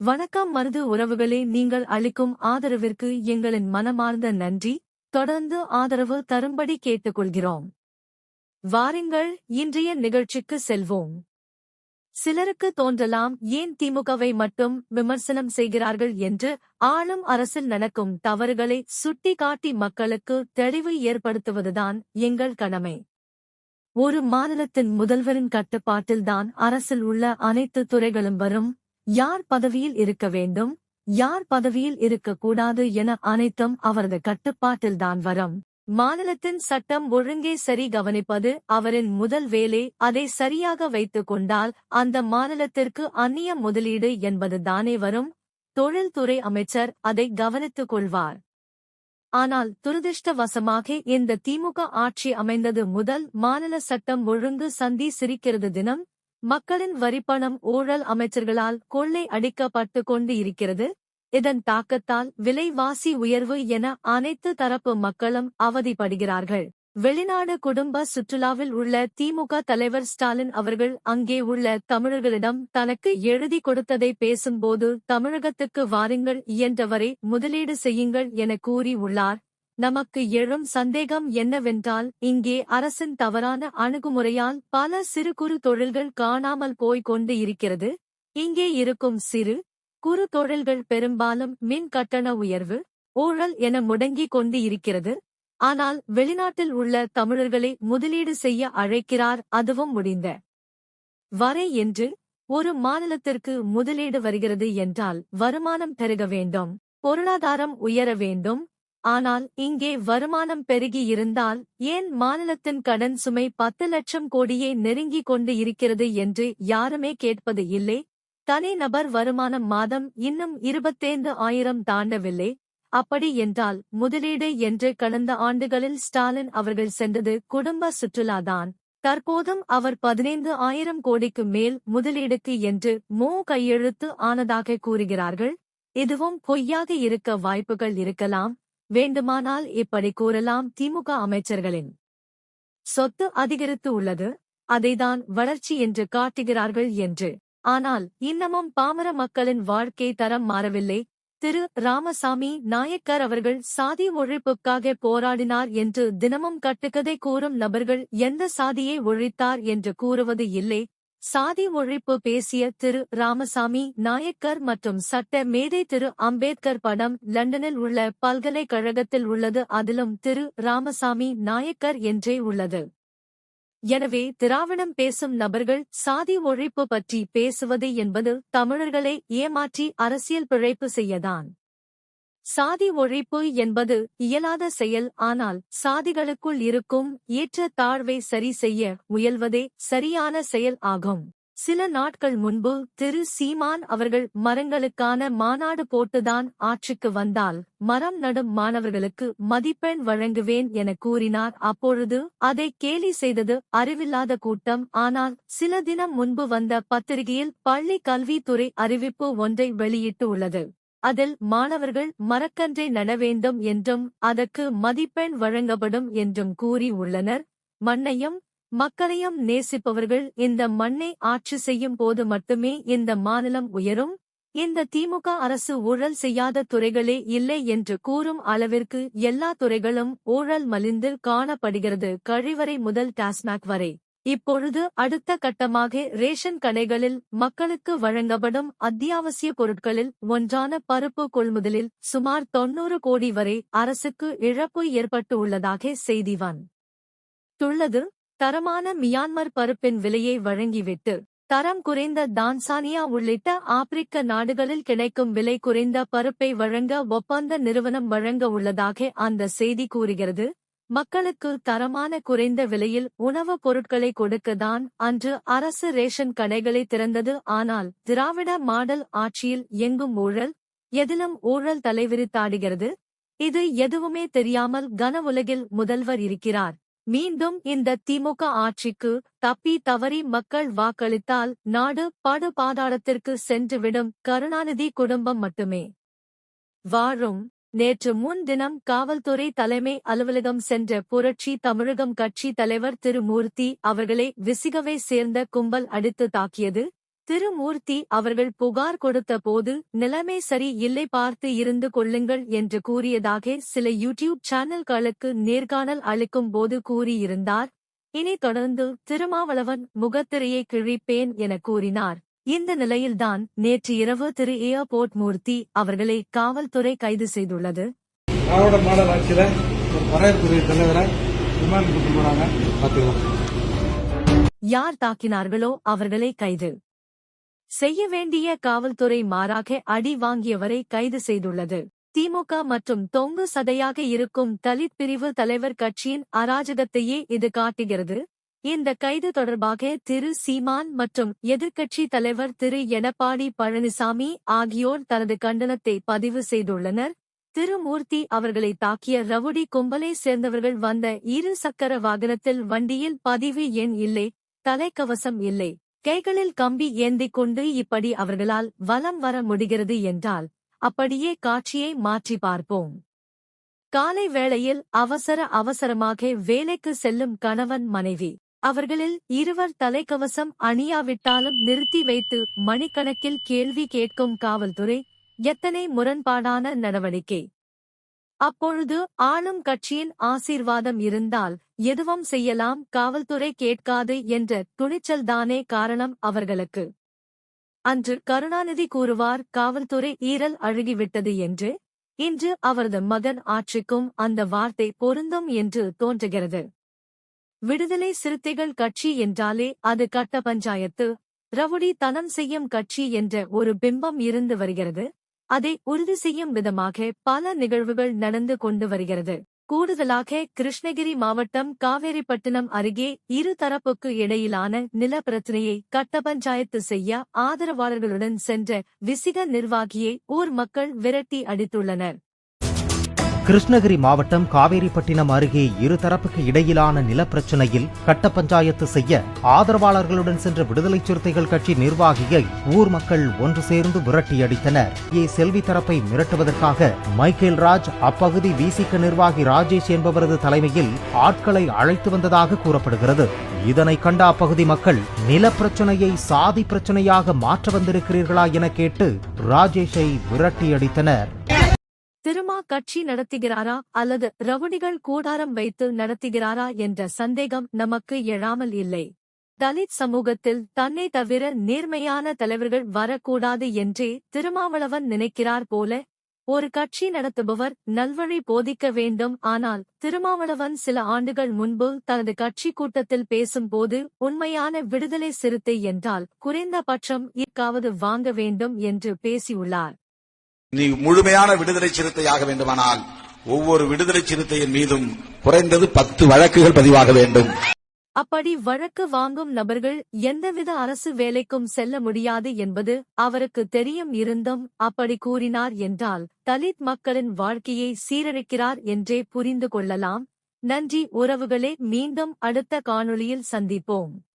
வணக்கம் மருது உறவுகளே நீங்கள் அளிக்கும் ஆதரவிற்கு எங்களின் மனமார்ந்த நன்றி. தொடர்ந்து ஆதரவு தரும்படி கேட்டுக்கொள்கிறோம். வாருங்கள் இன்றைய நிகழ்ச்சிக்கு செல்வோம். சிலருக்கு தோன்றலாம் ஏன் திமுகவை மட்டும் விமர்சனம் செய்கிறார்கள் என்று ஆளும் அரசில் நடக்கும் தவறுகளை சுட்டிக்காட்டி மக்களுக்கு தெளிவு ஏற்படுத்துவதுதான் எங்கள் கடமை. ஒரு மாநிலத்தின் முதல்வரின் கட்டுப்பாட்டில்தான் அரசில் உள்ள அனைத்து துறைகளும் வரும். யார் பதவியில் இருக்க வேண்டும்? யார் பதவியில் இருக்கக்கூடாது என அனைத்தும் அவரது கட்டுப்பாட்டில்தான் வரும். மாநிலத்தின் சட்டம் ஒழுங்கை சரி கவனிப்பது அவரின் முதல் வேலை. அதை சரியாக வைத்துக் கொண்டால் அந்த மாநிலத்திற்கு அந்நிய முதலீடு என்பது தானே வரும். தொழில்துறை அமைச்சர் அதை கவனித்துக் கொள்வார். ஆனால் துரதிருஷ்டவசமாக இந்த திமுக ஆட்சி அமைந்தது முதல் மாநில சட்டம் ஒழுங்கு சந்தி சிரிக்கிறது தினம். மக்களின் வரிப்பணம் ஊழல் அமைச்சர்களால் கொள்ளை அடிக்கப்பட்டு கொண்டு இருக்கிறது இதன் தாக்கத்தால் விலைவாசி உயர்வு என அனைத்து தரப்பு மக்களும் அவதிப்படுகிறார்கள். வெளிநாடு குடும்ப சுற்றுலாவில் உள்ள திமுக தலைவர் ஸ்டாலின் அவர்கள் அங்கே உள்ள தமிழர்களிடம் தனக்கு எழுதி கொடுத்ததை பேசும்போது தமிழகத்துக்கு வாருங்கள் இயன்றவரை முதலீடு செய்யுங்கள் என கூறி உள்ளார். நமக்கு எழும் சந்தேகம் என்னவென்றால் இங்கே அரசின் தவறான அணுகுமுறையால் பல சிறு குறு தொழில்கள் காணாமல் போய்க் கொண்டு இருக்கிறது. இங்கே இருக்கும் சிறு குறு தொழில்கள் பெரும்பாலும் மின் கட்டண உயர்வு ஊழல் என முடங்கிக் கொண்டு இருக்கிறது. ஆனால் வெளிநாட்டில் உள்ள தமிழர்களை முதலீடு செய்ய அழைக்கிறார் அதுவும் முடிந்த வரை என்று ஒரு மாநிலத்திற்கு முதலீடு வருகிறது என்றால் வருமானம் பெருக வேண்டும் பொருளாதாரம் உயர வேண்டும் ஆனால் இங்கே வருமானம் பெருகி இருந்தால் ஏன் மாநிலத்தின் கடன் சுமை பத்து லட்சம் கோடியே நெருங்கிக் கொண்டு இருக்கிறது என்று யாருமே கேட்பது இல்லை? தனிநபர் வருமானம் மாதம் இன்னும் இருபத்தைந்து ஆயிரம் தாண்டவில்லை. அப்படி என்றால் முதலீடு என்று கடந்த ஆண்டுகளில் ஸ்டாலின் அவர்கள் சென்றது குடும்ப சுற்றுலாதான். தற்போதும் அவர் பதினைந்து ஆயிரம் கோடிக்கு மேல் முதலீடுக்கு என்று மோ கையெழுத்து ஆனதாக கூறுகிறார்கள். இதுவும் பொய்யாக இருக்க வாய்ப்புகள் இருக்கலாம். வேண்டுமானால் இப்படி கூறலாம் திமுக அமைச்சர்களின். சொத்து அதிகரித்து உள்ளது அதைதான் வளர்ச்சி என்று காட்டுகிறார்கள் என்று. ஆனால் இன்னமும் பாமர மக்களின் வாழ்க்கை தரம் மாறவில்லை. திரு. ராமசாமி நாயக்கர் அவர்கள் சாதி ஒழிப்புக்காக போராடினார் என்று தினமும் கட்டுக்கதை கூறும் நபர்கள் எந்த சாதியை ஒழித்தார் என்று கூறுவது இல்லை. சாதி ஒழிப்பு பேசிய திரு. ராமசாமி நாயக்கர் மற்றும் சட்ட மேதை திரு. அம்பேத்கர் படம் லண்டனில் உள்ள பல்கலைக்கழகத்தில் உள்ளது. அதிலும் திரு. ராமசாமி நாயக்கர் என்றே உள்ளது. எனவே திராவிடம் பேசும் நபர்கள் சாதி ஒழிப்பு பற்றி பேசுவது என்பது தமிழர்களை ஏமாற்றி அரசியல் பிழைப்பு செய்யதான். சாதி ஒழிப்பு என்பது இயலாத செயல் ஆனால் சாதிகளுக்குள் இருக்கும் ஏற்ற தாழ்வை சரி செய்ய முயல்வதே சரியான செயல் ஆகும். சில நாட்கள் முன்பு திரு சீமான் அவர்கள் மரங்களுக்கான மாநாடு போட்டுதான் ஆட்சிக்கு வந்தால் மரம் நடும் மாணவர்களுக்கு மதிப்பெண் வழங்குவேன் என கூறினார். அப்பொழுது அதை கேலி செய்தது அறிவில்லாத கூட்டம். ஆனால் சில தினம் முன்பு வந்த பத்திரிகையில் பள்ளி கல்வித்துறை அறிவிப்பு ஒன்றை வெளியிட்டு உள்ளது. அதில் மாணவர்கள் மரக்கன்றை நட வேண்டும் என்றும் அதற்கு மதிப்பெண் வழங்கப்படும் என்றும் கூறி உள்ளனர். மண்ணையும் மக்களையும் நேசிப்பவர்கள் இந்த மண்ணை ஆட்சி செய்யும் போது மட்டுமே இந்த மாநிலம் உயரும். இந்த திமுக அரசு ஊழல் செய்யாத துறைகளே இல்லை என்று கூறும் அளவிற்கு எல்லா துறைகளும் ஊழல் மலிந்து காணப்படுகிறது. கழிவறை முதல் டாஸ்மாக் வரை இப்பொழுது அடுத்த கட்டமாக ரேஷன் கடைகளில் மக்களுக்கு வழங்கப்படும் அத்தியாவசிய பொருட்களில் ஒன்றான பருப்பு கொள்முதலில் சுமார் தொன்னூறு கோடி வரை அரசுக்கு இழப்பு ஏற்பட்டு உள்ளதாக செய்திவான் துள்ளது தரமான மியான்மர் பருப்பின் விலையை வழங்கிவிட்டு தரம் குறைந்த தான்சானியா உள்ளிட்ட ஆப்பிரிக்க நாடுகளில் கிடைக்கும் விலை குறைந்த பருப்பை வழங்க ஒப்பந்த நிறுவனம் வழங்க உள்ளதாக அந்த செய்தி கூறுகிறது. மக்களுக்கு தரமான குறைந்த விலையில் உணவுப் பொருட்களை கொடுக்கதான் அன்று அரசு ரேஷன் கடைகளை திறந்தது. ஆனால் திராவிட மாடல் ஆட்சியில் எங்கும் ஊழல் எதிலும் ஊழல் தலைவிரித்தாடுகிறது? இது எதுவுமே தெரியாமல் கன உலகில் முதல்வர் இருக்கிறார். மீண்டும் இந்த திமுக ஆட்சிக்கு தப்பி தவறி மக்கள் வாக்களித்தால் நாடு படுபாதாளத்திற்கு சென்றுவிடும். கருணாநிதி குடும்பம் மட்டுமே. வாழும் நேற்று முன்தினம் காவல்துறை தலைமை அலுவலகம் சென்ற புரட்சி தமிழகம் கட்சி தலைவர் திருமூர்த்தி அவர்களை விசிகவை சேர்ந்த கும்பல் அடித்து தாக்கியது. திருமூர்த்தி அவர்கள் புகார் கொடுத்த போது நிலைமை சரி இல்லை பார்த்து இருந்து கொள்ளுங்கள் என்று கூறியதாக சில யூடியூப் சேனல்களுக்கு நேர்காணல் அளிக்கும் போது கூறியிருந்தார். இனி தொடர்ந்து திருமாவளவன் முகத்திரையை கிழிப்பேன் என கூறினார். இந்த நிலையில்தான் நேற்று இரவு திரு. ஏர்போர்ட் மூர்த்தி அவர்களை காவல்துறை கைது செய்துள்ளது. திராவிட மாடல் ஆட்சியில ஒரு வரவேற்புரிய தலைவரை யார் தாக்கினார்களோ அவர்களை கைது. செய்ய வேண்டிய காவல்துறை மாறாக அடி வாங்கியவரை கைது செய்துள்ளது. திமுக மற்றும் தொங்கு சதையாக இருக்கும் தலித் பிரிவு தலைவர் கட்சியின் அராஜகத்தையே இது காட்டுகிறது. இந்த கைது தொடர்பாக திரு சீமான் மற்றும் எதிர்க்கட்சி தலைவர் திரு எடப்பாடி பழனிசாமி ஆகியோர் தனது கண்டனத்தை பதிவு செய்துள்ளனர். திருமூர்த்தி அவர்களை தாக்கிய ரவுடி கும்பலை சேர்ந்தவர்கள் வந்த இரு சக்கர வாகனத்தில் வண்டியில் பதிவு எண் இல்லை தலைக்கவசம் இல்லை கைகளில் கம்பி ஏந்திக் கொண்டு இப்படி அவர்களால் வலம் வர முடிகிறது என்றால் அப்படியே காட்சியை மாற்றி பார்ப்போம். காலை வேளையில் அவசர அவசரமாக வேலைக்கு செல்லும் கணவன் மனைவி. அவர்களில் இருவர் தலைக்கவசம் அணியாவிட்டாலும் நிறுத்தி வைத்து மணிக்கணக்கில் கேள்வி கேட்கும் காவல்துறை எத்தனை முரண்பாடான நடவடிக்கை. அப்பொழுது ஆளும் கட்சியின் ஆசீர்வாதம் இருந்தால் எதுவும் செய்யலாம் காவல்துறை கேட்காது என்ற துணிச்சல்தானே காரணம் அவர்களுக்கு. அன்று கருணாநிதி கூறுவார் காவல்துறை ஈரல் அழுகிவிட்டது என்று. இன்று அவரது மகன் ஆட்சிக்கும் அந்த வார்த்தை பொருந்தும் என்று தோன்றுகிறது. விடுதலை சிறுத்தைகள் கட்சி என்றாலே அது கட்ட பஞ்சாயத்து. ரவுடி தனம் செய்யும் கட்சி என்ற ஒரு பிம்பம் இருந்து வருகிறது. அதை உறுதி செய்யும் விதமாக பல நிகழ்வுகள் நடந்து கொண்டு வருகிறது. கூடுதலாக கிருஷ்ணகிரி மாவட்டம் காவேரிப்பட்டினம் அருகே இரு தரப்புக்கு இடையிலான நில பிரச்சினையை கட்ட பஞ்சாயத்து செய்ய ஆதரவாளர்களுடன் சென்ற விசிக நிர்வாகியை ஊர் மக்கள் விரட்டி அடித்துள்ளனர். கிருஷ்ணகிரி மாவட்டம் காவேரிப்பட்டினம் அருகே இருதரப்புக்கு இடையிலான நிலப்பிரச்சனையில் கட்ட பஞ்சாயத்து செய்ய ஆதரவாளர்களுடன் சென்ற விடுதலை சிறுத்தைகள் கட்சி நிர்வாகியை ஊர் மக்கள் ஒன்று சேர்ந்து விரட்டியடித்தனர் ஏ செல்வி தரப்பை மிரட்டுவதற்காக மைக்கேல் ராஜ் அப்பகுதி விசிக நிர்வாகி ராஜேஷ் என்பவரது தலைமையில் ஆட்களை அழைத்து வந்ததாக கூறப்படுகிறது. இதனை கண்ட அப்பகுதி மக்கள் நிலப்பிரச்சனையை சாதி பிரச்சனையாக மாற்ற வந்திருக்கிறீர்களா என கேட்டு ராஜேஷை விரட்டியடித்தனர் கட்சி நடத்துகிறாரா அல்லது ரவுடிகள் கூடாரம் வைத்து நடத்துகிறாரா என்ற சந்தேகம் நமக்கு எழாமல் இல்லை. தலித் சமூகத்தில் தன்னை தவிர நேர்மையான தலைவர்கள் வரக்கூடாது என்றே திருமாவளவன் நினைக்கிறார் போல ஒரு கட்சி நடத்துபவர் நல்வழி போதிக்க வேண்டும். ஆனால் திருமாவளவன் சில ஆண்டுகள் முன்பு தனது கட்சி கூட்டத்தில் பேசும்போது உண்மையான விடுதலை சிறுத்தை என்றால் குறைந்த பட்சம் இக்காவது வாங்க வேண்டும் என்று பேசியுள்ளார். நீ முழுமையான விடுதலை சிறுத்தையாக வேண்டுமானால் ஒவ்வொரு விடுதலை சிறுத்தையின் மீதும் குறைந்தது பத்து வழக்குகள் பதிவாக வேண்டும். அப்படி வழக்கு வாங்கும் நபர்கள் எந்தவித அரசு வேலைக்கும் செல்ல முடியாது என்பது அவருக்கு தெரியும் இருந்தும் அப்படி கூறினார் என்றால் தலித் மக்களின் வாழ்க்கையை சீரழிக்கிறார் என்றே புரிந்து கொள்ளலாம். நன்றி உறவுகளே மீண்டும் அடுத்த காணொளியில் சந்திப்போம்.